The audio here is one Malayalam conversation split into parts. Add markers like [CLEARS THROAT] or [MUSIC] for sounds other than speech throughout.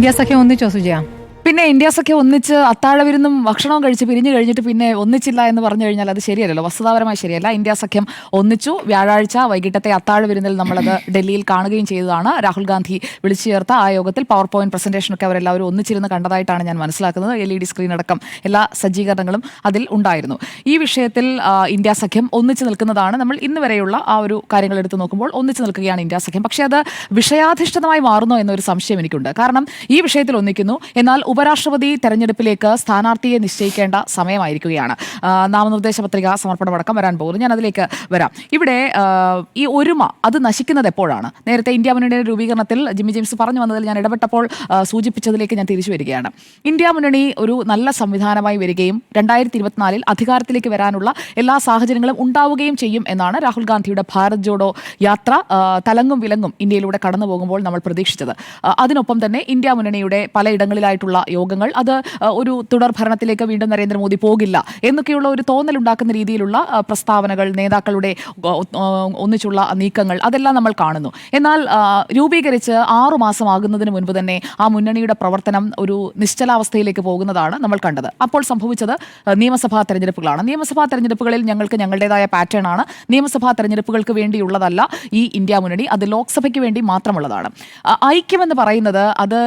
Ya está que hemos dicho su. പിന്നെ ഇന്ത്യ ഒക്കെ ഒന്നിച്ച് അത്താഴവിരുന്നും ഭക്ഷണവും കഴിച്ച് പിരിഞ്ഞു കഴിഞ്ഞിട്ട് പിന്നെ ഒന്നിച്ചില്ല എന്ന് പറഞ്ഞു കഴിഞ്ഞാൽ അത് ശരിയല്ലല്ലോ. വസ്തുതാപരമായി ശരിയല്ല. ഇന്ത്യ സഖ്യം ഒന്നിച്ചു. വ്യാഴാഴ്ച വൈകിട്ടത്തെ അത്താഴ അത്താഴവിരുന്നിൽ നമ്മളത് [CLEARS THROAT] ഡൽഹിയിൽ കാണുകയും ചെയ്തതാണ്. രാഹുൽ ഗാന്ധി വിളിച്ചു ചേർത്ത ആ യോഗത്തിൽ പവർ പോയിന്റ് പ്രസന്റേഷനൊക്കെ അവരെല്ലാവരും ഒന്നിച്ചിരുന്ന് കണ്ടതായിട്ടാണ് ഞാൻ മനസ്സിലാക്കുന്നത്. എൽ ഇ ഡി സ്ക്രീൻ അടക്കം എല്ലാ സജ്ജീകരണങ്ങളും അതിൽ ഉണ്ടായിരുന്നു. ഈ വിഷയത്തിൽ ഇന്ത്യ സഖ്യം ഒന്നിച്ചു നിൽക്കുന്നതാണ്. നമ്മൾ ഇന്ന് വരെയുള്ള ആ ഒരു കാര്യങ്ങൾ എടുത്തു നോക്കുമ്പോൾ ഒന്നിച്ചു നിൽക്കുകയാണ് ഇന്ത്യ സഖ്യം. പക്ഷേ അത് വിഷയാധിഷ്ഠിതമായി മാറുന്നു എന്നൊരു സംശയം എനിക്കുണ്ട്. കാരണം ഈ വിഷയത്തിൽ ഒന്നിക്കുന്നു. എന്നാൽ ഉപരാഷ്ട്രപതി തെരഞ്ഞെടുപ്പിലേക്ക് സ്ഥാനാർത്ഥിയെ നിശ്ചയിക്കേണ്ട സമയമായിരിക്കുകയാണ്. നാമനിർദ്ദേശ പത്രിക സമർപ്പണമടക്കം വരാൻ പോകുന്നു. ഞാൻ അതിലേക്ക് വരാം. ഇവിടെ ഈ ഒരുമ അത് നശിക്കുന്നത് എപ്പോഴാണ്? നേരത്തെ ഇന്ത്യ മുന്നണിയുടെ രൂപീകരണത്തിൽ ജിമ്മി ജെയിംസ് പറഞ്ഞു വന്നതിൽ ഞാൻ ഇടപെട്ടപ്പോൾ സൂചിപ്പിച്ചതിലേക്ക് ഞാൻ തിരിച്ചു വരികയാണ്. ഇന്ത്യ മുന്നണി ഒരു നല്ല സംവിധാനമായി വരികയും രണ്ടായിരത്തി ഇരുപത്തിനാലിൽ അധികാരത്തിലേക്ക് വരാനുള്ള എല്ലാ സാഹചര്യങ്ങളും ഉണ്ടാവുകയും ചെയ്യും എന്നാണ് രാഹുൽ ഗാന്ധിയുടെ ഭാരത് ജോഡോ യാത്ര തലങ്ങും വിലങ്ങും ഇന്ത്യയിലൂടെ കടന്നു പോകുമ്പോൾ നമ്മൾ പ്രതീക്ഷിച്ചത്. അതിനൊപ്പം തന്നെ ഇന്ത്യ മുന്നണിയുടെ പലയിടങ്ങളിലായിട്ടുള്ള യോഗങ്ങൾ. അത് ഒരു തുടർ ഭരണത്തിലേക്ക് വീണ്ടും നരേന്ദ്രമോദി പോകില്ല എന്നൊക്കെയുള്ള ഒരു തോന്നലുണ്ടാക്കുന്ന രീതിയിലുള്ള പ്രസ്താവനകൾ നേതാക്കളുടെ ഒന്നിച്ചുള്ള നീക്കങ്ങൾ അതെല്ലാം നമ്മൾ കാണുന്നു. എന്നാൽ രൂപീകരിച്ച് ആറു മാസം ആകുന്നതിന് മുൻപ് തന്നെ ആ മുന്നണിയുടെ പ്രവർത്തനം ഒരു നിശ്ചലാവസ്ഥയിലേക്ക് പോകുന്നതാണ് നമ്മൾ കണ്ടത്. അപ്പോൾ സംഭവിച്ചത് നിയമസഭാ തെരഞ്ഞെടുപ്പുകളാണ്. നിയമസഭാ തെരഞ്ഞെടുപ്പുകളിൽ ഞങ്ങൾക്ക് ഞങ്ങളുടേതായ പാറ്റേൺ ആണ്. നിയമസഭാ തെരഞ്ഞെടുപ്പുകൾക്ക് വേണ്ടിയുള്ളതല്ല ഈ ഇന്ത്യ മുന്നണി അത് ലോക്സഭയ്ക്ക് വേണ്ടി മാത്രമുള്ളതാണ്. ഐക്യമെന്ന് പറയുന്നത് അത്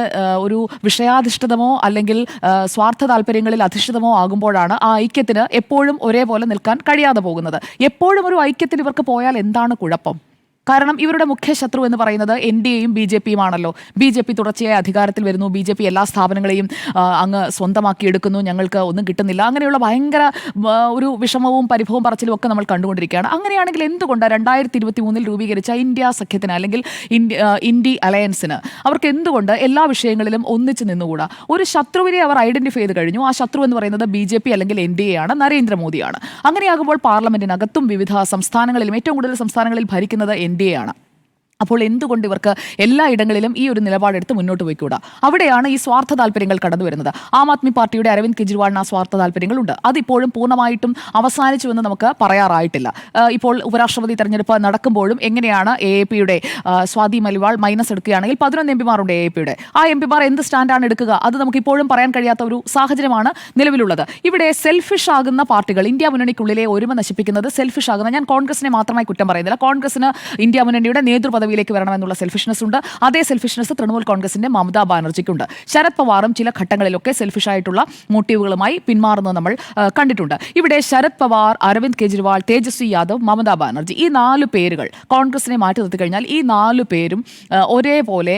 ഒരു വിഷയാധിഷ്ഠിതമോ അല്ലെങ്കിൽ സ്വാർത്ഥ താല്പര്യങ്ങളിൽ അധിഷ്ഠിതമോ ആകുമ്പോഴാണ് ആ ഐക്യത്തിന് എപ്പോഴും ഒരേപോലെ നിൽക്കാൻ കഴിയാതെ പോകുന്നത്. എപ്പോഴും ഒരു ഐക്യത്തിൽ ഇവർക്ക് പോയാൽ എന്താണ് കുഴപ്പം? കാരണം ഇവരുടെ മുഖ്യ ശത്രു എന്ന് പറയുന്നത് എൻ ഡി എയും ബി ജെ പിയും ആണല്ലോ ബി ജെ പി തുടർച്ചയായി അധികാരത്തിൽ വരുന്നു. ബി ജെ പി എല്ലാ സ്ഥാപനങ്ങളെയും അങ്ങ് സ്വന്തമാക്കി എടുക്കുന്നു ഞങ്ങൾക്ക് ഒന്നും കിട്ടുന്നില്ല. അങ്ങനെയുള്ള ഭയങ്കര ഒരു വിഷമവും പരിഭവവും പറച്ചിലും ഒക്കെ നമ്മൾ കണ്ടുകൊണ്ടിരിക്കുകയാണ്. അങ്ങനെയാണെങ്കിൽ എന്തുകൊണ്ടാണ് രണ്ടായിരത്തി ഇരുപത്തി മൂന്നിൽ രൂപീകരിച്ച ഇന്ത്യ സഖ്യത്തിന് അല്ലെങ്കിൽ ഇന്ത്യ അലയൻസിന് അവർക്ക് എന്തുകൊണ്ട് എല്ലാ വിഷയങ്ങളിലും ഒന്നിച്ച് നിന്നുകൂടാ? ഒരു ശത്രുവിനെ അവർ ഐഡന്റിഫൈ ചെയ്ത് കഴിഞ്ഞു. ആ ശത്രു എന്ന് പറയുന്നത് ബി ജെ പി അല്ലെങ്കിൽ എൻ ഡി എ ആണ് നരേന്ദ്രമോദിയാണ്. അങ്ങനെയാകുമ്പോൾ പാർലമെന്റിനകത്തും വിവിധ സംസ്ഥാനങ്ങളിലും ഏറ്റവും കൂടുതൽ സംസ്ഥാനങ്ങളിൽ ഭരിക്കുന്നത് എൻ ആണ് അപ്പോൾ എന്തുകൊണ്ട് ഇവർക്ക് എല്ലായിടങ്ങളിലും ഈ ഒരു നിലപാടെടുത്ത് മുന്നോട്ട് പോയിക്കൂടാ? അവിടെയാണ് ഈ സ്വാർത്ഥ താല്പര്യങ്ങൾ കടന്നു വരുന്നത്. ആം ആദ്മി പാർട്ടിയുടെ അരവിന്ദ് കെജ്രിവാളിന് ആ സ്വാർത്ഥ താല്പര്യങ്ങളുണ്ട്. അതിപ്പോഴും പൂർണമായിട്ടും അവസാനിച്ചു എന്ന് നമുക്ക് പറയാറായിട്ടില്ല. ഇപ്പോൾ ഉപരാഷ്ട്രപതി തെരഞ്ഞെടുപ്പ് നടക്കുമ്പോഴും എങ്ങനെയാണ് എ എ പിയുടെ സ്വാതി മലിവാൾ മൈനസ് എടുക്കുകയാണെങ്കിൽ പതിനൊന്ന് എം പിമാരുണ്ട് എ എ പിയുടെ. ആ എം പിമാർ എന്ത് സ്റ്റാൻഡാണ് എടുക്കുക? അത് നമുക്ക് ഇപ്പോഴും പറയാൻ കഴിയാത്ത ഒരു സാഹചര്യമാണ് നിലവിലുള്ളത്. ഇവിടെ സെൽഫിഷ് ആകുന്ന പാർട്ടികൾ ഇന്ത്യ മുന്നണിക്കുള്ളിലെ ഒരുമ നശിപ്പിക്കുന്നത് സെൽഫിഷ് ആകുന്ന ഞാൻ കോൺഗ്രസിനെ മാത്രമായി കുറ്റം പറയുന്നില്ല. കോൺഗ്രസിന് ഇന്ത്യ മുന്നണിയുടെ നേതൃപദവിയിലേക്ക് വരണമെന്നുള്ള സെൽഫിഷ്നസ് ഉണ്ട്. അതേ സെൽഫിഷ്നസ് തൃണമൂൽ കോൺഗ്രസിന്റെ മമതാ ബാനർജിക്കുണ്ട്. ശരത് പവാറും ചില ഘട്ടങ്ങളിലൊക്കെ സെൽഫിഷായിട്ടുള്ള മോട്ടീവുകളുമായി പിന്മാറുന്നത് നമ്മൾ കണ്ടിട്ടുണ്ട്. ഇവിടെ ശരത് പവാർ അരവിന്ദ് കെജ്രിവാൾ തേജസ്വി യാദവ് മമതാ ബാനർജി ഈ നാല് പേരുകൾ കോൺഗ്രസിനെ മാറ്റി നിർത്തി കഴിഞ്ഞാൽ ഈ നാല് പേരും ഒരേപോലെ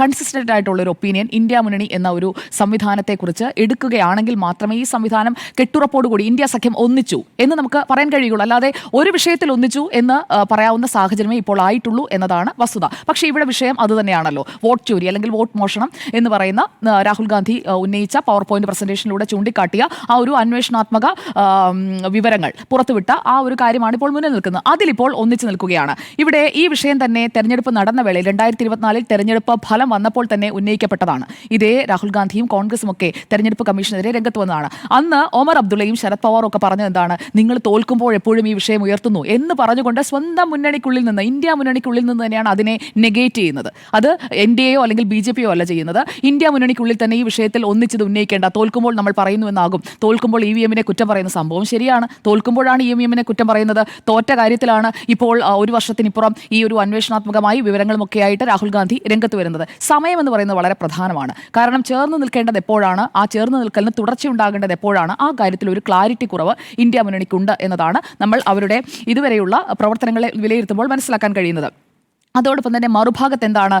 കൺസിസ്റ്റന്റ് ആയിട്ടുള്ള ഒരു ഒപ്പീനിയൻ ഇന്ത്യ മുന്നണി എന്ന ഒരു സംവിധാനത്തെക്കുറിച്ച് എടുക്കുകയാണെങ്കിൽ മാത്രമേ ഈ സംവിധാനം കെട്ടുറപ്പോടുകൂടി ഇന്ത്യ സഖ്യം ഒന്നിച്ചു എന്ന് നമുക്ക് പറയാൻ കഴിയുള്ളൂ അല്ലാതെ ഒരു വിഷയത്തിൽ ഒന്നിച്ചു എന്ന് പറയാവുന്ന സാഹചര്യമേ ഇപ്പോൾ ആയിട്ടുള്ളൂ എന്നതാണ് വസ്തുത. പക്ഷേ ഇവിടെ വിഷയം അത് തന്നെയാണല്ലോ. വോട്ട് ചോരി അല്ലെങ്കിൽ വോട്ട് മോഷണം എന്ന് പറയുന്ന രാഹുൽ ഗാന്ധി ഉന്നയിച്ച പവർ പോയിന്റ് പ്രസന്റേഷനിലൂടെ ചൂണ്ടിക്കാട്ടിയ ആ ഒരു അന്വേഷണാത്മക വിവരങ്ങൾ പുറത്തുവിട്ട ആ ഒരു കാര്യമാണ് ഇപ്പോൾ മുന്നിൽ നിൽക്കുന്നത്. അതിലിപ്പോൾ ഒന്നിച്ചു നിൽക്കുകയാണ്. ഇവിടെ ഈ വിഷയം തന്നെ തെരഞ്ഞെടുപ്പ് നടന്ന വേളയിൽ രണ്ടായിരത്തി ഇരുപത്തിനാലിൽ തെരഞ്ഞെടുപ്പ് ഫലം വന്നപ്പോൾ തന്നെ ഉന്നയിക്കപ്പെട്ടതാണ്. ഇതേ രാഹുൽ ഗാന്ധിയും കോൺഗ്രസും ഒക്കെ തെരഞ്ഞെടുപ്പ് കമ്മീഷനെതിരെ രംഗത്ത് വന്നതാണ്. അന്ന് ഒമർ അബ്ദുള്ളയും ശരത് പവാറും ഒക്കെ പറഞ്ഞത് എന്താണ്? നിങ്ങൾ തോൽക്കുമ്പോൾ എപ്പോഴും ഈ വിഷയം ഉയർത്തുന്നു എന്ന് പറഞ്ഞുകൊണ്ട് സ്വന്തം മുന്നണിക്കുള്ളിൽ നിന്ന് ഇന്ത്യ മുന്നണിക്കുള്ളിൽ നിന്ന് തന്നെയാണ് അതിനെ നെഗേറ്റ് ചെയ്യുന്നത്. അത് എൻ ഡി എയോ അല്ലെങ്കിൽ ബി ജെ പിയോ അല്ല ചെയ്യുന്നത്. ഇന്ത്യ മുന്നണിക്കുള്ളിൽ തന്നെ ഈ വിഷയത്തിൽ ഒന്നിച്ചത് ഉന്നയിക്കേണ്ട. തോൽക്കുമ്പോൾ നമ്മൾ പറയുന്നു എന്നാകും തോൽക്കുമ്പോൾ ഇ വി എമ്മിനെ കുറ്റം പറയുന്ന സംഭവം ശരിയാണ്. തോൽക്കുമ്പോഴാണ് ഇ വി എമ്മിനെ കുറ്റം പറയുന്നത്. തോറ്റ കാര്യത്തിലാണ് ഇപ്പോൾ ഒരു വർഷത്തിനിപ്പുറം ഈ ഒരു അന്വേഷണാത്മകമായി വിവരങ്ങളും ഒക്കെ ആയിട്ട് രാഹുൽ ഗാന്ധി രംഗത്ത് വരുന്നത്. സമയം എന്ന് പറയുന്നത് വളരെ പ്രധാനമാണ്. കാരണം ചേർന്ന് നിൽക്കേണ്ടത് എപ്പോഴാണ്? ആ ചേർന്ന് നിൽക്കലിന് തുടർച്ചയുണ്ടാകേണ്ടത് എപ്പോഴാണ്? ആ കാര്യത്തിൽ ഒരു ക്ലാരിറ്റി കുറവ് ഇന്ത്യ മുന്നണിക്കുണ്ട് എന്നതാണ് നമ്മൾ അവരുടെ ഇതുവരെയുള്ള പ്രവർത്തനങ്ങളെ വിലയിരുത്തുമ്പോൾ മനസ്സിലാക്കാൻ കഴിയുന്നത്. അതോടൊപ്പം തന്നെ മറുഭാഗത്ത് എന്താണ്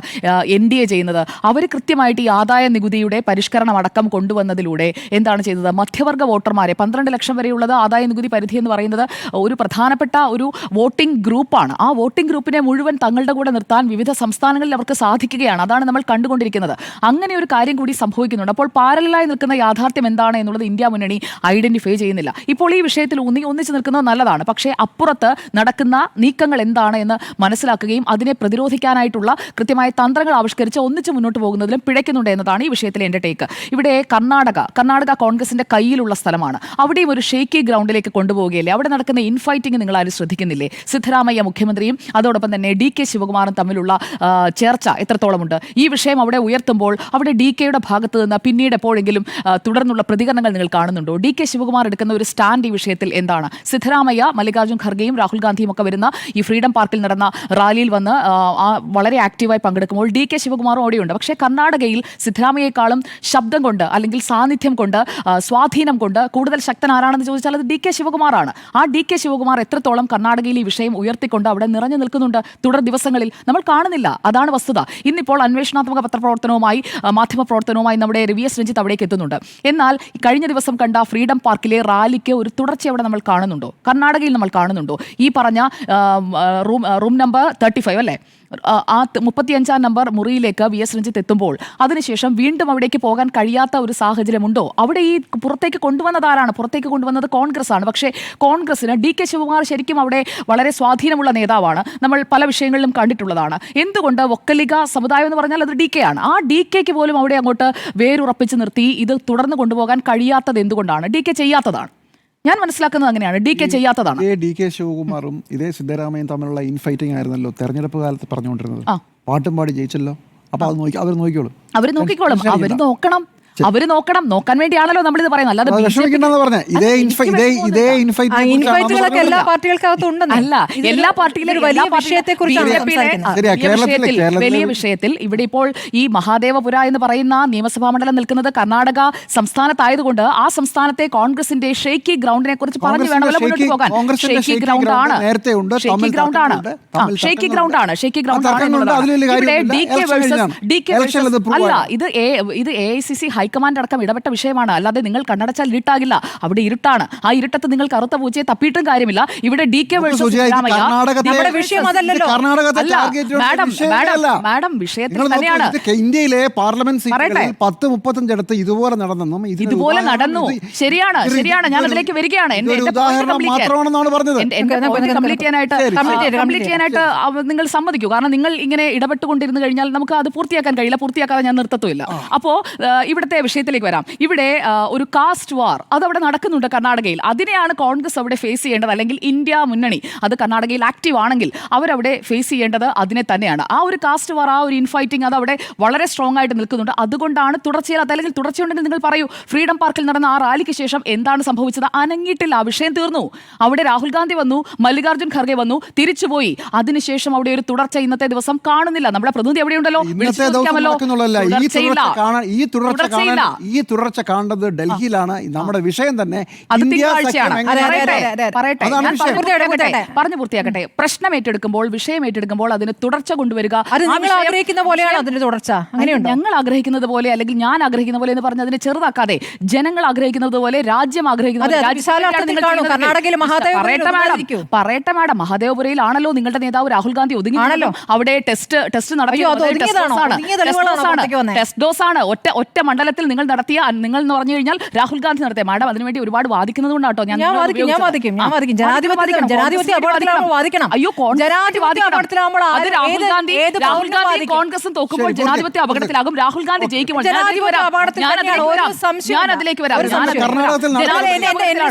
എൻ ഡി എ ചെയ്യുന്നത്? അവർ കൃത്യമായിട്ട് ഈ ആദായ നികുതിയുടെ പരിഷ്കരണം അടക്കം കൊണ്ടുവന്നതിലൂടെ എന്താണ് ചെയ്തത്? മധ്യവർഗ വോട്ടർമാരെ പന്ത്രണ്ട് ലക്ഷം വരെയുള്ളത് ആദായ നികുതി പരിധി എന്ന് പറയുന്നത് ഒരു പ്രധാനപ്പെട്ട ഒരു വോട്ടിംഗ് ഗ്രൂപ്പാണ്. ആ വോട്ടിംഗ് ഗ്രൂപ്പിനെ മുഴുവൻ തങ്ങളുടെ കൂടെ നിർത്താൻ വിവിധ സംസ്ഥാനങ്ങളിൽ അവർക്ക് സാധിക്കുകയാണ്. അതാണ് നമ്മൾ കണ്ടുകൊണ്ടിരിക്കുന്നത്. അങ്ങനെ ഒരു കാര്യം കൂടി സംഭവിക്കുന്നുണ്ട്. അപ്പോൾ പാരലായി നിൽക്കുന്ന യാഥാർത്ഥ്യം എന്താണ് എന്നുള്ളത് ഇന്ത്യ മുന്നണി ഐഡന്റിഫൈ ചെയ്യുന്നില്ല. ഇപ്പോൾ ഈ വിഷയത്തിൽ ഒന്നി ഒന്നിച്ചു നിൽക്കുന്നത് നല്ലതാണ്. പക്ഷേ അപ്പുറത്ത് നടക്കുന്ന നീക്കങ്ങൾ എന്താണ് എന്ന് മനസ്സിലാക്കുകയും അതിനെ പ്രതിരോധിക്കാനായിട്ടുള്ള കൃത്യമായ തന്ത്രങ്ങൾ ആവിഷ്കരിച്ച് ഒന്നിച്ച് മുന്നോട്ട് പോകുന്നതിലും പിഴയ്ക്കുന്നുണ്ട് എന്നതാണ് ഈ വിഷയത്തിലെ എന്റെ ടേക്ക് ഇവിടെ കർണാടക കർണാടക കോൺഗ്രസിന്റെ കയ്യിലുള്ള സ്ഥലമാണ്. അവിടെയും ഒരു ഷേക്കി ഗ്രൗണ്ടിലേക്ക് കൊണ്ടുപോകുകയല്ലേ അവിടെ നടക്കുന്ന ഇൻഫൈറ്റിംഗ് നിങ്ങൾ ആരും ശ്രദ്ധിക്കുന്നില്ലേ? സിദ്ധരാമയ്യ മുഖ്യമന്ത്രിയും അതോടൊപ്പം തന്നെ ഡി കെ ശിവകുമാറും തമ്മിലുള്ള ചർച്ച എത്രത്തോളമുണ്ട്? ഈ വിഷയം അവിടെ ഉയർത്തുമ്പോൾ അവിടെ ഡി കെയുടെ ഭാഗത്ത് നിന്ന് പിന്നീട് എപ്പോഴെങ്കിലും തുടർന്നുള്ള പ്രതികരണങ്ങൾ നിങ്ങൾ കാണുന്നുണ്ടോ? ഡി കെ ശിവകുമാർ എടുക്കുന്ന ഒരു സ്റ്റാൻഡ് ഈ വിഷയത്തിൽ എന്താണ്? സിദ്ധരാമയ്യ മല്ലികാർജുൻ ഖർഗെയും രാഹുൽ ഗാന്ധിയും ഒക്കെ വരുന്ന ഈ ഫ്രീഡം പാർക്കിൽ നടന്ന റാലിയിൽ വന്ന് വളരെ ആക്റ്റീവായി പങ്കെടുക്കുമ്പോൾ ഡി കെ ശിവകുമാറും അവിടെയുണ്ട് പക്ഷേ കർണാടകയിൽ സിദ്ധരാമയ്യേക്കാളും ശബ്ദം കൊണ്ട് അല്ലെങ്കിൽ സാന്നിധ്യം കൊണ്ട് സ്വാധീനം കൊണ്ട് കൂടുതൽ ശക്തൻ ആരാണെന്ന് ചോദിച്ചാൽ അത് ഡി കെ ശിവകുമാറാണ്. ആ ഡി കെ ശിവകുമാർ എത്രത്തോളം കർണാടകയിൽ ഈ വിഷയം ഉയർത്തിക്കൊണ്ട് അവിടെ നിറഞ്ഞു നിൽക്കുന്നുണ്ട് തുടർ ദിവസങ്ങളിൽ നമ്മൾ കാണുന്നില്ല. അതാണ് വസ്തുത. ഇന്നിപ്പോൾ അന്വേഷണാത്മക പത്രപ്രവർത്തനവുമായി മാധ്യമപ്രവർത്തനവുമായി നമ്മുടെ രവി എസ് രഞ്ജിത്ത് അവിടേക്ക് എത്തുന്നുണ്ട്. എന്നാൽ കഴിഞ്ഞ ദിവസം കണ്ട ഫ്രീഡം പാർക്കിലെ റാലിക്ക് ഒരു തുടർച്ച അവിടെ നമ്മൾ കാണുന്നുണ്ടോ? കർണാടകയിൽ നമ്മൾ കാണുന്നുണ്ടോ? ഈ പറഞ്ഞ room room number thirty five അല്ലേ? ആ, മുപ്പത്തിയഞ്ചാം നമ്പർ മുറിയിലേക്ക് വി എസ് രഞ്ജിത്ത് എത്തുമ്പോൾ അതിനുശേഷം വീണ്ടും അവിടേക്ക് പോകാൻ കഴിയാത്ത ഒരു സാഹചര്യമുണ്ടോ? അവിടെ ഈ പുറത്തേക്ക് കൊണ്ടുവന്നത് ആരാണ്? പുറത്തേക്ക് കൊണ്ടുവന്നത് കോൺഗ്രസ് ആണ് പക്ഷേ കോൺഗ്രസിന് ഡി കെ ശിവകുമാർ ശരിക്കും അവിടെ വളരെ സ്വാധീനമുള്ള നേതാവാണ്. നമ്മൾ പല വിഷയങ്ങളിലും കണ്ടിട്ടുള്ളതാണ്. എന്തുകൊണ്ട് ഒക്കലിക സമുദായം എന്ന് പറഞ്ഞാൽ അത് ഡി കെ ആണ്. ആ ഡി കെക്ക് പോലും അവിടെ അങ്ങോട്ട് വേരുറപ്പിച്ച് നിർത്തി ഇത് തുടർന്ന് കൊണ്ടുപോകാൻ കഴിയാത്തത് എന്തുകൊണ്ടാണ്? ഡി കെ ചെയ്യാത്തതാണ്. ഞാൻ മനസ്സിലാക്കുന്നത് അങ്ങനെയാണ്. ഡി കെ ചെയ്യാത്തതാണ്. ഇതേ ഡി കെ ശിവകുമാറും ഇതേ സിദ്ധരാമയും തമ്മിലുള്ള ഇൻഫൈറ്റിംഗ് ആയിരുന്നല്ലോ തെരഞ്ഞെടുപ്പ് കാലത്ത് പറഞ്ഞുകൊണ്ടിരുന്നത്. പാട്ടും പാടി ജയിച്ചല്ലോ. അപ്പൊ അത് നോക്കി അവർ നോക്കിക്കോളും. അവർ നോക്കിക്കോളും. അവർ നോക്കണം. അവർ നോക്കണം. നോക്കാൻ വേണ്ടിയാണല്ലോ ഇത് പറയുന്നത്. അല്ലാതെ ഇതേ അല്ല, ഇതേ ഇതേ. ഇൻഫൈറ്റുകളൊക്കെ എല്ലാ പാർട്ടികൾക്കകത്തും അല്ല എല്ലാ പാർട്ടിയിലും ഒരു വലിയ വിഷയത്തെ കുറിച്ചാണ് വലിയ വിഷയത്തിൽ ഇവിടെ ഇപ്പോൾ ഈ മഹാദേവപുര എന്ന് പറയുന്ന നിയമസഭാ മണ്ഡലം നിൽക്കുന്നത് കർണാടക സംസ്ഥാനത്തായതുകൊണ്ട് ആ സംസ്ഥാനത്തെ കോൺഗ്രസിന്റെ ഷെയ്ക്കി ഗ്രൗണ്ടിനെ കുറിച്ച് പറഞ്ഞു വേണമല്ലോ മുന്നോട്ട് പോകാൻ. ഷെയ്ക്കി ഗ്രൗണ്ട് ആണ്. ഷെയ്ക്കി ഗ്രൗണ്ട് ആണ്. ഷെയ്ക്കി. ഗ്രൗണ്ട് ആണ്. ഷേക്കി ആ ഗ്രൗണ്ട് ആണ് എന്നുള്ളതാണ്. ഇവിടെ D K versus D K അല്ല ഇത് എ ഇത് A I C C high command അടക്കം ഇടപെട്ട വിഷയമാണ്. അല്ലാതെ നിങ്ങൾ കണ്ണടച്ചാൽ ഇരുട്ടാകില്ല. അവിടെ ഇരുട്ടാണ്. ആ ഇരുട്ടത്ത് നിങ്ങൾ കറുത്ത പൂച്ചയെ തപ്പിയിട്ടും കാര്യമില്ല. ഇവിടെ ഡി കെ നമ്മുടെ വിഷയം അതല്ലല്ലോ. മാഡം. മാഡം, മാഡം, വിഷയത്തിൽ തന്നെയാണ്. ഇന്ത്യയിലെ പാർലമെന്റ്. സീറ്റുകളിൽ പത്ത് മുപ്പത്തഞ്ചിടത്ത് ഇതുപോലെ നടന്നെന്നും ഇതുപോലെ നടന്നു. ശരിയാണ് ശരിയാണ്. ഞാൻ അതിലേക്ക് വരികയാണ്. ചെയ്യാനായിട്ട് complete ചെയ്യാനായിട്ട് നിങ്ങൾ സമ്മതിക്കൂ. കാരണം നിങ്ങൾ ഇങ്ങനെ ഇടപെട്ടുകൊണ്ടിരുന്നു കഴിഞ്ഞാൽ നമുക്ക് അത് പൂർത്തിയാക്കാൻ കഴിയില്ല. പൂർത്തിയാക്കാതെ ഞാൻ നിർത്തത്തുമില്ല. അപ്പോ ഇവിടുത്തെ വിഷയത്തിലേക്ക് വരാം. ഇവിടെ ഒരു കാസ്റ്റ് വാർ അത് അവിടെ നടക്കുന്നുണ്ട് കർണാടകയിൽ. അതിനെയാണ് കോൺഗ്രസ് അവിടെ ഫേസ് ചെയ്യേണ്ടത്. അല്ലെങ്കിൽ ഇന്ത്യ മുന്നണി അത് കർണാടകയിൽ ആക്റ്റീവ് ആണെങ്കിൽ അവരവിടെ ഫേസ് ചെയ്യേണ്ടത് അതിനെ തന്നെയാണ്. ആ ഒരു കാസ്റ്റ് വാർ ആ ഒരു ഇൻഫൈറ്റിംഗ് അത് അവിടെ വളരെ സ്ട്രോങ് ആയിട്ട് നിൽക്കുന്നുണ്ട്. അതുകൊണ്ടാണ് തുടർച്ചയില്ലാത്ത അല്ലെങ്കിൽ തുടർച്ചയുണ്ടെങ്കിൽ നിങ്ങൾ പറയൂ ഫ്രീഡം പാർക്കിൽ നടന്ന ആ റാലിക്ക് ശേഷം എന്താണ് സംഭവിച്ചത്? അനങ്ങിയിട്ടില്ല ആ വിഷയം തീർന്നു. അവിടെ രാഹുൽ ഗാന്ധി വന്നു മല്ലികാർജുൻ ഖർഗെ വന്നു തിരിച്ചുപോയി അതിനുശേഷം അവിടെ ഒരു തുടർച്ച ഇന്നത്തെ ദിവസം കാണുന്നില്ല. നമ്മുടെ പ്രതിനിധി എവിടെയുണ്ടല്ലോ? ഈ തുടർച്ച കാണാൻ ഈ തുടർച്ച കാണാൻ ഈ തുടർച്ച കാണേണ്ടത് ഡൽഹിയിലാണ്. നമ്മുടെ വിഷയം തന്നെ. പറഞ്ഞു പൂർത്തിയാക്കട്ടെ. പ്രശ്നം ഏറ്റെടുക്കുമ്പോൾ വിഷയം ഏറ്റെടുക്കുമ്പോൾ അതിന് തുടർച്ച കൊണ്ടുവരിക. ആഗ്രഹിക്കുന്ന പോലെയാണ് അതിന്റെ തുടർച്ച. അങ്ങനെയുണ്ട്? ഞങ്ങൾ ആഗ്രഹിക്കുന്നത് പോലെ അല്ലെങ്കിൽ ഞാൻ ആഗ്രഹിക്കുന്ന പോലെ എന്ന് പറഞ്ഞ് അതിനെ ചെറുതാക്കാതെ ജനങ്ങൾ ആഗ്രഹിക്കുന്നത് പോലെ രാജ്യം ആഗ്രഹിക്കുന്നത് പറയട്ടെ മാഡം. മഹാദേവപുരയിൽ ആണല്ലോ മഹാദേവപുരയിലാണല്ലോ നിങ്ങളുടെ നേതാവ് രാഹുൽ ഗാന്ധി ഒതുങ്ങി ആണല്ലോ. അവിടെ ടെസ്റ്റ് ടെസ്റ്റ് നടത്തി? ടെസ്റ്റ് ഡോസ് ആണ് ഒറ്റ ഒറ്റ മണ്ഡലത്തിൽ നിങ്ങൾ നടത്തിയ നിങ്ങൾ എന്ന് പറഞ്ഞു കഴിഞ്ഞാൽ രാഹുൽ ഗാന്ധി നടത്തിയ മാഡം അതിനുവേണ്ടി ഒരുപാട് വാദിക്കുന്നത് കൊണ്ടാട്ടോ ഞാൻ ഞാൻ വാദിക്കും ഞാൻ വാദിക്കും ഞാൻ വാദിക്കും. വാദിക്കണം, ജനാധിപത്യ വാദിക്കണം. അപകടത്തിലാവുമ്പോൾ വാദിക്കണം. അയ്യോ ജനാധിപത്യ വാദിക്കണം. അപകടത്തിലാവുമ്പോൾ അത് ആര് രാഹുൽ ഗാന്ധി രാഹുൽ ഗാന്ധി. കോൺഗ്രസും തോക്കുമ്പോൾ ജനാധിപത്യ. അപകടത്തിലാകും. രാഹുൽ ഗാന്ധി ജയിക്കുമ്പോൾ ഞാൻ അതിലേക്ക് വരാം.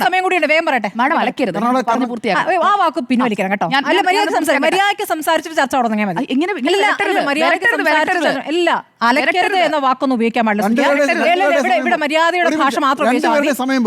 സമയം കൂടിയുണ്ട് വേഗം പറയട്ടെ. മാഡം അലക്കരുത്. ആ, പൂർത്തിയാക്കാം. ആ വാക്ക് പിൻവലിക്കണം കേട്ടോ. ഞാൻ- അല്ല ഞാൻ- മര്യാദ ഞാൻ സംസാരിക്കും മര്യാദയ്ക്ക് സംസാരിച്ചിട്ട് ചർച്ച തുടങ്ങിയാൽ മതി. ഇങ്ങനെ ഇങ്ങനെ ഇല്ല, അലക്കരുത്. എന്ന വാക്കൊന്നും ഉപയോഗിക്കാൻ പാടില്ല. ഇവിടെ മര്യാദയുടെ ഭാഷ മാത്രം.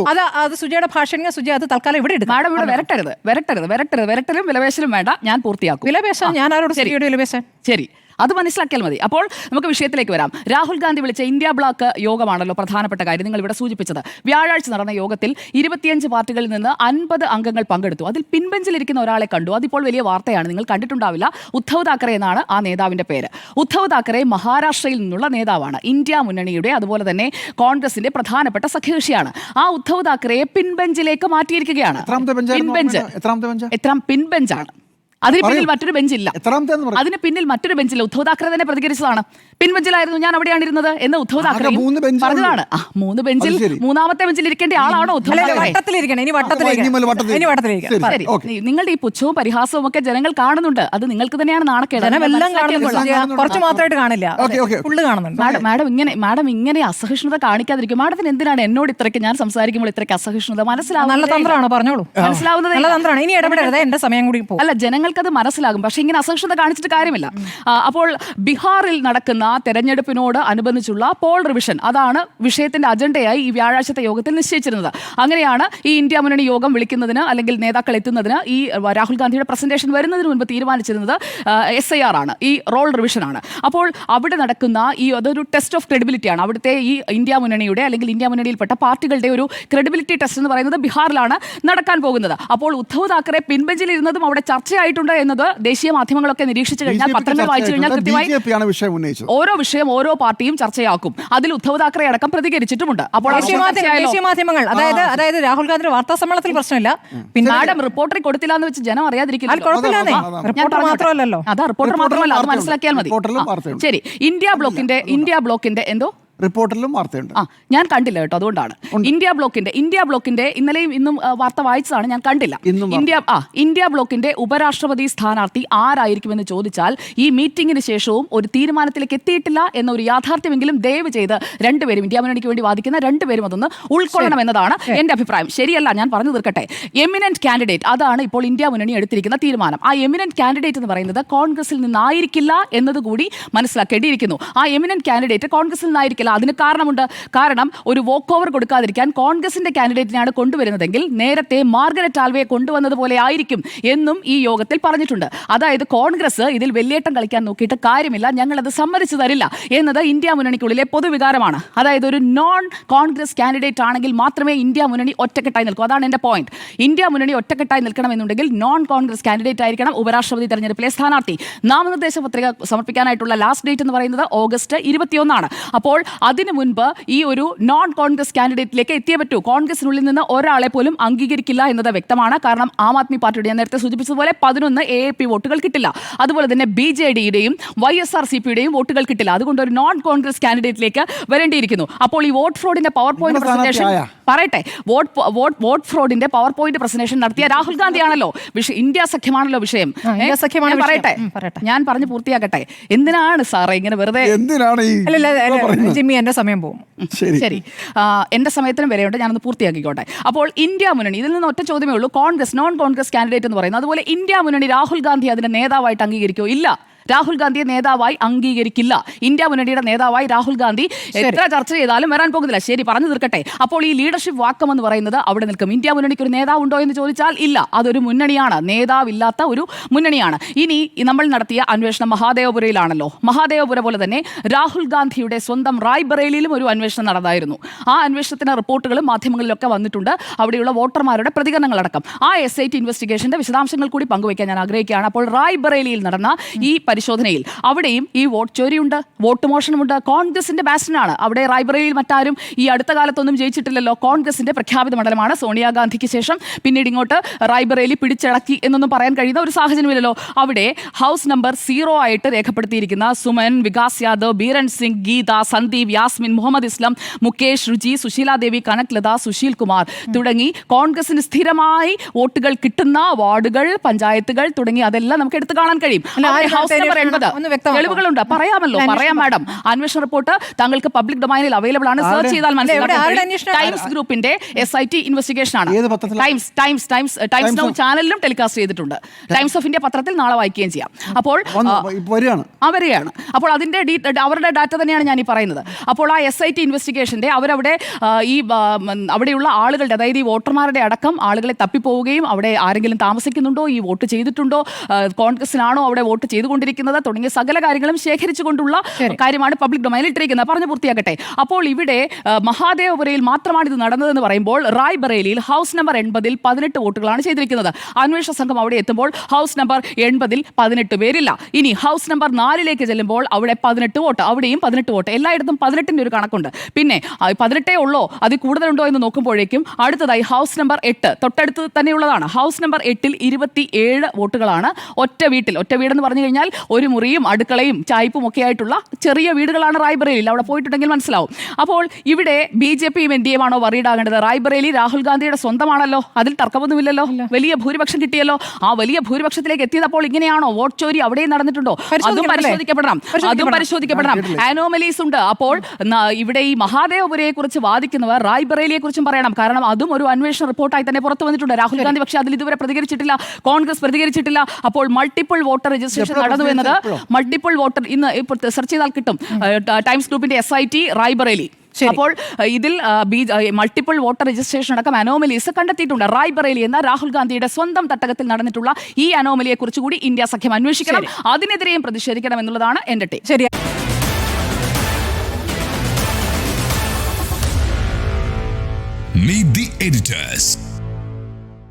അത് അത് സുജയുടെ ഭാഷണെങ്കിൽ സുജയ അത് തൽക്കാലം ഇവിടെ എടുക്കാം മാഡം ഇവിടെ വരട്ടരുത്. വരട്ടരുത്. വരട്ടരുത്. വരട്ടലും വിലവേശലും വേണ്ട. ഞാൻ പൂർത്തിയാക്കും. വിലപേശാൻ ഞാൻ ആരോട് ശരി. വിലപേശാൻ ശരി. അത് മനസ്സിലാക്കിയാൽ മതി. അപ്പോൾ നമുക്ക് വിഷയത്തിലേക്ക് വരാം. രാഹുൽ ഗാന്ധി വിളിച്ച ഇന്ത്യ ബ്ലോക്ക് യോഗമാണല്ലോ പ്രധാനപ്പെട്ട കാര്യം നിങ്ങൾ ഇവിടെ സൂചിപ്പിച്ചത്. വ്യാഴാഴ്ച നടന്ന യോഗത്തിൽ ഇരുപത്തിയഞ്ച് പാർട്ടികളിൽ നിന്ന് അൻപത് അംഗങ്ങൾ പങ്കെടുത്തു. അതിൽ പിൻബെഞ്ചിലിരിക്കുന്ന ഒരാളെ കണ്ടു. അതിപ്പോൾ വലിയ വാർത്തയാണ്. നിങ്ങൾ കണ്ടിട്ടുണ്ടാവില്ല. ഉദ്ധവ് താക്കറെ എന്നാണ് ആ നേതാവിന്റെ പേര്. ഉദ്ധവ് താക്കറെ മഹാരാഷ്ട്രയിൽ നിന്നുള്ള നേതാവാണ്. ഇന്ത്യ മുന്നണിയുടെ അതുപോലെ തന്നെ കോൺഗ്രസിന്റെ പ്രധാനപ്പെട്ട സഖ്യകക്ഷിയാണ്. ആ ഉദ്ധവ് താക്കറെ പിൻബെഞ്ചിലേക്ക് മാറ്റിയിരിക്കുകയാണ്. പിൻബെഞ്ച്. പിൻബെഞ്ചാണ്. അതിന് പിന്നിൽ. മറ്റൊരു ബെഞ്ചില്ല. അതിന് പിന്നിൽ മറ്റൊരു ബെഞ്ചില്ല. ഉദ്ധവ് താക്കറെ തന്നെ പ്രതികരിച്ചതാണ്. പിൻബെഞ്ചിലായിരുന്നു ഞാൻ അവിടെയാണ് ഇരുന്നത് എന്ന് ഉദ്ധവ് താക്കറെ പറഞ്ഞതാണ്. ആ മൂന്ന് ബെഞ്ചിൽ മൂന്നാമത്തെ ബെഞ്ചിൽ ഇരിക്കേണ്ട ആളാണോ ഉദ്ധവ് താക്കറെ നിങ്ങളുടെ ഈ പുച്ഛവും പരിഹാസവും ഒക്കെ ജനങ്ങൾ കാണുന്നുണ്ട്. അത് നിങ്ങൾക്ക് തന്നെയാണ് നാണക്കേട്. കുറച്ച് മാത്രമായിട്ട് കാണില്ല. Okay, okay. ഫുള്ള് കാണുന്നുണ്ട്. മാഡം മാഡം ഇങ്ങനെ മാഡം ഇങ്ങനെ അസഹിഷ്ണുത കാണിക്കാതിരിക്കും. മാഡത്തിന് എന്തിനാണ് എന്നോട് ഇത്രയ്ക്ക് ഞാൻ സംസാരിക്കുമ്പോൾ ഇത്രയ്ക്ക് അസഹിഷ്ണുത? നല്ല മനസ്സിലാവുന്നത് തന്ത്രമാണോ? പറഞ്ഞോളൂ. മനസ്സിലാവുന്നതേ നല്ല തന്ത്രമാണ്. ഇനി ഇടപെടരുത്. എന്റെ സമയം കൂടി അല്ല ജനങ്ങൾക്കത് മനസ്സിലാകും. പക്ഷേ ഇങ്ങനെ അസഹിഷ്ണുത കാണിച്ചിട്ട് കാര്യമില്ല. അപ്പോൾ ബീഹാറിൽ നടക്കുന്ന തെരഞ്ഞെടുപ്പിനോട് അനുബന്ധിച്ചുള്ള പോൾ റിവിഷൻ അതാണ് വിഷയത്തിന്റെ അജണ്ടയായി ഈ വ്യാഴാഴ്ചത്തെ യോഗത്തിൽ നിശ്ചയിച്ചിരുന്നത്. അങ്ങനെയാണ് ഈ ഇന്ത്യ മുന്നണി യോഗം വിളിക്കുന്നതിന് അല്ലെങ്കിൽ നേതാക്കൾ എത്തുന്നതിന് ഈ രാഹുൽ ഗാന്ധിയുടെ പ്രസന്റേഷൻ വരുന്നതിന് മുൻപ് തീരുമാനിച്ചിരുന്നത് എസ് ഐ ആർ ആണ്. ഈ റോൾ റിവിഷൻ ആണ്. അപ്പോൾ അവിടെ നടക്കുന്ന ഈ അതൊരു ടെസ്റ്റ് ഓഫ് ക്രെഡിബിലിറ്റി ആണ്. അവിടുത്തെ ഈ ഇന്ത്യ മുന്നണിയുടെ അല്ലെങ്കിൽ ഇന്ത്യ മുന്നണിയിൽപ്പെട്ട പാർട്ടികളുടെ ഒരു ക്രെഡിബിലിറ്റി ടെസ്റ്റ് എന്ന് പറയുന്നത് ബീഹാറിലാണ് നടക്കാൻ പോകുന്നത്. അപ്പോൾ ഉദ്ധവ് താക്കറെ പിൻബെഞ്ചിലിരുന്നതും അവിടെ അവിടെ ചർച്ചയായിട്ടുണ്ട് എന്നത് ദേശീയ മാധ്യമങ്ങളൊക്കെ നിരീക്ഷിച്ചു കഴിഞ്ഞാൽ പത്രങ്ങൾ വായിച്ചു കഴിഞ്ഞാൽ കൃത്യമായി ആണ് വിഷയം ഉന്നയിച്ചത്. ഓരോ വിഷയം ഓരോ പാർട്ടിയും ചർച്ചയാക്കും. അതിൽ ഉദ്ധവ് താക്കറെ അടക്കം പ്രതികരിച്ചിട്ടുമുണ്ട്. അപ്പോൾ ദേശീയ മാധ്യമങ്ങൾ. അതായത് അതായത് രാഹുൽ ഗാന്ധിയുടെ വാർത്താ സമ്മേളനത്തിൽ പ്രശ്നമില്ല. പിന്നെ മാഡം റിപ്പോർട്ടറിൽ കൊടുത്തില്ല എന്ന് വെച്ച് ജനം അറിയാതിരിക്കില്ല അത് റിപ്പോർട്ടർ മാത്രമല്ലല്ലോ. അതാ റിപ്പോർട്ടർ മാത്രമല്ല അത് മനസ്സിലാക്കിയാൽ മതി. ശരി. ഇന്ത്യ ബ്ലോക്കിന്റെ ഇന്ത്യ ബ്ലോക്കിന്റെ എന്തോ? റിപ്പോർട്ടിലും വാർത്തയുണ്ട്. ആ ഞാൻ കണ്ടില്ല കേട്ടോ അതുകൊണ്ടാണ്. ഇന്ത്യ ബ്ലോക്കിന്റെ ഇന്ത്യ ബ്ലോക്കിന്റെ ഇന്നലെയും ഇന്നും ആ, വാർത്ത വായിച്ചതാണ് ഞാൻ കണ്ടില്ല. ഇന്നും വാർത്ത. ഇന്ത്യ ആ ഇന്ത്യ ബ്ലോക്കിന്റെ ഉപരാഷ്ട്രപതി സ്ഥാനാർത്ഥി ആരായിരിക്കുമെന്ന് ചോദിച്ചാൽ ഈ മീറ്റിംഗിന് ശേഷവും ഒരു തീരുമാനത്തിലേക്ക് എത്തിയിട്ടില്ല എന്ന ഒരു യാഥാർത്ഥ്യമെങ്കിലും ദയവ് ചെയ്ത് രണ്ടുപേരും ഇന്ത്യ മുന്നണിക്ക് വേണ്ടി വാദിക്കുന്ന രണ്ടുപേരും അതൊന്ന് ഉൾക്കൊള്ളണം എന്നതാണ് എന്റെ അഭിപ്രായം. ശരിയല്ല ഞാൻ പറഞ്ഞു തീർക്കട്ടെ. എമിനന്റ് കാൻഡിഡേറ്റ് അതാണ് ഇപ്പോൾ ഇന്ത്യ മുന്നണി എടുത്തിരിക്കുന്ന തീരുമാനം. ആ എമിനന്റ് കാൻഡിഡേറ്റ് എന്ന് പറയുന്നത് കോൺഗ്രസിൽ നിന്നായിരിക്കില്ല എന്നതുകൂടി മനസ്സിലാക്കേണ്ടിയിരിക്കുന്നു. ആ എമിനന്റ് കാൻഡിഡേറ്റ് കോൺഗ്രസിൽ നിന്നായിരിക്കില്ല അതിന് കാരണമുണ്ട്. കാരണം ഒരു വോക്ക് ഓവർ കൊടുക്കാതിരിക്കാൻ കോൺഗ്രസിന്റെ കാൻഡിഡേറ്റിനാണ് കൊണ്ടുവരുന്നതെങ്കിൽ നേരത്തെ മാർഗരറ്റ് ആൽവയെ കൊണ്ടുവന്നതുപോലെ ആയിരിക്കും എന്നും ഈ യോഗത്തിൽ പറഞ്ഞിട്ടുണ്ട്. അതായത് കോൺഗ്രസ് ഇതിൽ വെല്ലേട്ടം കളിക്കാൻ നോക്കിയിട്ട് കാര്യമില്ല ഞങ്ങളത് സമ്മതിച്ചു തരില്ല എന്നത് ഇന്ത്യ മുന്നണിക്കുള്ളിലെ പൊതുവികാരമാണ്. അതായത് ഒരു നോൺ കോൺഗ്രസ് കാൻഡിഡേറ്റ് ആണെങ്കിൽ മാത്രമേ ഇന്ത്യ മുന്നണി ഒറ്റക്കെട്ടായി നിൽക്കൂ. അതാണ് എന്റെ പോയിന്റ് ഇന്ത്യ മുന്നണി ഒറ്റക്കെട്ടായി നിൽക്കണമെന്നുണ്ടെങ്കിൽ നോൺ കോൺഗ്രസ് കാൻഡിഡേറ്റ് ആയിരിക്കണം ഉപരാഷ്ട്രപതി തെരഞ്ഞെടുപ്പിലെ സ്ഥാനാർത്ഥി. നാമനിർദ്ദേശ പത്രിക സമർപ്പിക്കാനായിട്ടുള്ള ലാസ്റ്റ് ഡേറ്റ് എന്ന് പറയുന്നത് ഓഗസ്റ്റ് ഇരുപത്തിയൊന്നാണ്. അപ്പോൾ അതിനു മുൻപ് ഈ ഒരു നോൺ കോൺഗ്രസ് കാൻഡിഡേറ്റിലേക്ക് എത്തിയേ പറ്റൂ. കോൺഗ്രസിനുള്ളിൽ നിന്ന് ഒരാളെ പോലും അംഗീകരിക്കില്ല എന്നത് വ്യക്തമാണ്. കാരണം ആം ആദ്മി പാർട്ടിയുടെ ഞാൻ നേരത്തെ സൂചിപ്പിച്ചതുപോലെ പതിനൊന്ന് എ പി വോട്ടുകൾ കിട്ടില്ല. അതുപോലെ തന്നെ ബി ജെ ഡിയുടെയും വൈ എസ് ആർ സി പിയുടെയും വോട്ടുകൾ കിട്ടില്ല. അതുകൊണ്ട് ഒരു നോൺ കോൺഗ്രസ് കാൻഡിഡേറ്റിലേക്ക് വരേണ്ടിയിരിക്കുന്നു. അപ്പോൾ ഈ വോട്ട് ഫ്രോഡിന്റെ പവർ പോയിന്റ് പ്രസന്റേഷൻ? പറയട്ടെ. വോട്ട് വോട്ട് വോട്ട് ഫ്രോഡിന്റെ പവർ പോയിന്റ് പ്രസന്റേഷൻ നടത്തിയ രാഹുൽ ഗാന്ധിയാണല്ലോ. വിഷയം ഇന്ത്യ സഖ്യമാണല്ലോ വിഷയം? സഖ്യമാണ് പറയട്ടെ. ഞാൻ പറഞ്ഞു പൂർത്തിയാക്കട്ടെ. എന്തിനാണ് സാറേ ഇങ്ങനെ വെറുതെ എന്തിനാണ് ജിമ്മി എന്റെ സമയം പോകും. ശരി. എന്റെ സമയത്തിനും വരെയുണ്ട് ഞാനൊന്ന് പൂർത്തിയാക്കിക്കോട്ടെ. അപ്പോൾ ഇന്ത്യ മുന്നണി ഇതിൽ നിന്ന് ഒറ്റ ചോദ്യമേ ഉള്ളൂ. കോൺഗ്രസ് നോൺ കോൺഗ്രസ് കാൻഡിഡേറ്റ് എന്ന് പറയുന്നത്. അതുപോലെ ഇന്ത്യ മുന്നണി രാഹുൽ ഗാന്ധി അതിന്റെ നേതാവായിട്ട് അംഗീകരിക്കോ ഇല്ല. രാഹുൽ ഗാന്ധിയെ നേതാവായി അംഗീകരിക്കില്ല. ഇന്ത്യ മുന്നണിയുടെ നേതാവായി രാഹുൽ ഗാന്ധി എത്ര ചർച്ച ചെയ്താലും വരാൻ പോകുന്നില്ല. ശരി പറഞ്ഞു തീർക്കട്ടെ. അപ്പോൾ ഈ ലീഡർഷിപ്പ് വാക്കം എന്ന് പറയുന്നത് അവിടെ നിൽക്കും. ഇന്ത്യ മുന്നണിക്ക് ഒരു നേതാവ് ഉണ്ടോ എന്ന് ചോദിച്ചാൽ ഇല്ല. അതൊരു മുന്നണിയാണ്. നേതാവില്ലാത്ത ഒരു മുന്നണിയാണ്. ഇനി നമ്മൾ നടത്തിയ അന്വേഷണം മഹാദേവപുരയിലാണല്ലോ. മഹാദേവപുര പോലെ തന്നെ രാഹുൽ ഗാന്ധിയുടെ സ്വന്തം റായ്ബറേലിയിലും ഒരു അന്വേഷണം നടന്നായിരുന്നു. ആ അന്വേഷണത്തിന് റിപ്പോർട്ടുകൾ മാധ്യമങ്ങളിലൊക്കെ വന്നിട്ടുണ്ട്. അവിടെയുള്ള വോട്ടർമാരുടെ പ്രതികരണങ്ങളടക്കം. ആ എസ് ഐ ടി ഇൻവെസ്റ്റിഗേഷന്റെ വിശദാംശങ്ങൾ കൂടി പങ്കുവയ്ക്കാൻ ഞാൻ ആഗ്രഹിക്കുകയാണ്. അപ്പോൾ റായ്ബറേലിയിൽ നടന്ന ഈ പരിശോധനയിൽ. അവിടെയും ഈ വോട്ട് ചോരിയുണ്ട് വോട്ട് മോഷണമുണ്ട്. കോൺഗ്രസിന്റെ ബാസ്റ്റനാണ്. അവിടെ റായ്ബറേലിയിൽ മറ്റാരും ഈ അടുത്ത കാലത്തൊന്നും ജയിച്ചിട്ടില്ലല്ലോ. കോൺഗ്രസിന്റെ പ്രഖ്യാപിത മണ്ഡലമാണ് സോണിയാഗാന്ധിക്ക് ശേഷം. പിന്നീട് ഇങ്ങോട്ട് റായ്ബറേലി പിടിച്ചടക്കി എന്നൊന്നും പറയാൻ കഴിയുന്ന ഒരു സാഹചര്യമില്ലല്ലോ. അവിടെ ഹൗസ് നമ്പർ സീറോ ആയിട്ട് രേഖപ്പെടുത്തിയിരിക്കുന്ന സുമൻ വികാസ് യാദവ് ബീരൻ സിംഗ് ഗീത സന്ദീപ് യാസ്മിൻ മുഹമ്മദ് ഇസ്ലാം മുകേഷ് രുചി സുശീല ദേവി കനക് ലത സുശീൽ കുമാർ തുടങ്ങി കോൺഗ്രസിന് സ്ഥിരമായി വോട്ടുകൾ കിട്ടുന്ന വാർഡുകൾ പഞ്ചായത്തുകൾ തുടങ്ങി അതെല്ലാം നമുക്ക് എടുത്തു കാണാൻ കഴിയും. ഹൗസ് നമ്പർ എൺപത്? തെളിവുകളുണ്ട്. പറയാമല്ലോ പറയാം മാഡം. അന്വേഷണ റിപ്പോർട്ട് താങ്കൾക്ക് പബ്ലിക് ഡൊമൈനിൽ അവൈലബിൾ ആണ്. സെർച്ച് ചെയ്താൽ? മനസ്സിലാക്കാം. ടൈംസ് ഗ്രൂപ്പിന്റെ എസ് ഐ ടി ഇൻവെസ്റ്റിഗേഷൻ ആണ്. Times Times Times Times Now ചാനലിലും ടെലികാസ്റ്റ് ചെയ്തിട്ടുണ്ട്. ടൈംസ് ഓഫ് ഇന്ത്യ പത്രത്തിൽ നാളെ വായിക്കുകയും ചെയ്യാം. അപ്പോൾ അവരെയാണ്. അപ്പോൾ അതിന്റെ അവരുടെ ഡാറ്റ തന്നെയാണ് ഞാൻ ഈ പറയുന്നത്. അപ്പോൾ ആ എസ് ഐ ടി ഇൻവെസ്റ്റിഗേഷന്റെ അവരവിടെ ഈ അവിടെയുള്ള ആളുകളുടെ അതായത് ഈ വോട്ടർമാരുടെ അടക്കം ആളുകളെ തപ്പിപ്പോവുകയും അവിടെ ആരെങ്കിലും താമസിക്കുന്നുണ്ടോ? ഈ വോട്ട് ചെയ്തിട്ടുണ്ടോ? കോൺഗ്രസിനാണോ അവിടെ വോട്ട് ചെയ്തുകൊണ്ടിരിക്കുന്നത്? ശേഖരിക്കുന്നത് തുടങ്ങിയ സകല കാര്യങ്ങളും ശേഖരിച്ചുകൊണ്ടുള്ള കാര്യമാണ് പബ്ലിക് ഡൊമൈനിൽ ഇട്ടിരിക്കുന്നത്. പറഞ്ഞു പൂർത്തിയാക്കട്ടെ. അപ്പോൾ ഇവിടെ മഹാദേവപുരയിൽ മാത്രമാണ് ഇത് നടന്നതെന്ന് പറയുമ്പോൾ റായ് ബറേലിയിൽ ഹൗസ് നമ്പർ എൺപതിൽ പതിനെട്ട് വോട്ടുകളാണ് ചെയ്തിരിക്കുന്നത്. അന്വേഷണ സംഘം അവിടെ എത്തുമ്പോൾ ഹൗസ് നമ്പർ എൺപതിൽ പതിനെട്ട് പേരില്ല. ഇനി ഹൗസ് നമ്പർ നാലിലേക്ക് ചെല്ലുമ്പോൾ അവിടെ പതിനെട്ട് വോട്ട് അവിടെയും പതിനെട്ട് വോട്ട്. എല്ലായിടത്തും പതിനെട്ടിന്റെ ഒരു കണക്കുണ്ട്. പിന്നെ പതിനെട്ടേ ഉള്ളോ? അതിൽ കൂടുതലുണ്ടോ എന്ന് നോക്കുമ്പോഴേക്കും അടുത്തതായി ഹൗസ് നമ്പർ എട്ട്. തൊട്ടടുത്ത് തന്നെയുള്ളതാണ്. ഹൗസ് നമ്പർ എട്ടിൽ ഇരുപത്തി ഏഴ് വോട്ടുകളാണ് ഒറ്റ വീട്ടിൽ. ഒറ്റ വീടെന്ന് പറഞ്ഞു കഴിഞ്ഞാൽ ഒരു മുറിയും അടുക്കളയും ചായ്പും ഒക്കെ ആയിട്ടുള്ള ചെറിയ വീടുകളാണ് റായ്ബറേലിയിൽ. അവിടെ പോയിട്ടുണ്ടെങ്കിൽ മനസ്സിലാവും. അപ്പോൾ ഇവിടെ ബി ജെ പിയും എൻ ഡി എം ആണോ വറീഡാകേണ്ടത് റായ്ബറേലി രാഹുൽ ഗാന്ധിയുടെ സ്വന്തമാണല്ലോ? അതിൽ തർക്കമൊന്നുമില്ലല്ലോ? വലിയ ഭൂരിപക്ഷം കിട്ടിയല്ലോ? ആ വലിയ ഭൂരിപക്ഷത്തിലേക്ക് എത്തിയതപ്പോൾ ഇങ്ങനെയാണോ? വോട്ട് ചോരി അവിടെയും നടന്നിട്ടുണ്ടോ? അതും? പരിശോധിക്കപ്പെടണം. അതും പരിശോധിക്കപ്പെടണം. അനോമലീസ് ഉണ്ട്. അപ്പോൾ ഇവിടെ ഈ മഹാദേവപുരയെ കുറിച്ച് വാദിക്കുന്നവർ റായ്ബറേലിയെ കുറിച്ചും പറയണം. കാരണം അതും ഒരു അന്വേഷണ റിപ്പോർട്ടായി തന്നെ പുറത്തു വന്നിട്ടുണ്ട്. രാഹുൽ ഗാന്ധി പക്ഷേ അതിൽ ഇതുവരെ പ്രതികരിച്ചിട്ടില്ല. കോൺഗ്രസ് പ്രതികരിച്ചിട്ടില്ല. അപ്പോൾ മൾട്ടിപ്പിൾ വോട്ടർ രജിസ്ട്രേഷൻ നടന്നു എന്നത് മൾട്ടിപ്പിൾ വോട്ടർ ഇന്ന് ഇപ്പോൾ സെർച്ച് ചെയ്താൽ കിട്ടും. ടൈംസ് ഗ്രൂപ്പിന്റെ എസ് ഐ ടി റായ്ബറേലി അപ്പോൾ ഇതിൽ ബി മൾട്ടിപ്പിൾ വോട്ടർ രജിസ്ട്രേഷൻ അടക്കം അനോമലീസ് കണ്ടെത്തിയിട്ടുണ്ട്. റായ്ബറേലി എന്ന രാഹുൽ ഗാന്ധിയുടെ സ്വന്തം തട്ടകത്തിൽ നടന്നിട്ടുള്ള ഈ അനോമലിയെ കുറിച്ചുകൂടി ഇന്ത്യ സഖ്യം അന്വേഷിക്കണം. അതിനെതിരെയും പ്രതിഷേധിക്കണം എന്നുള്ളതാണ് എന്റെ ടീം ശരി. Meet the editors.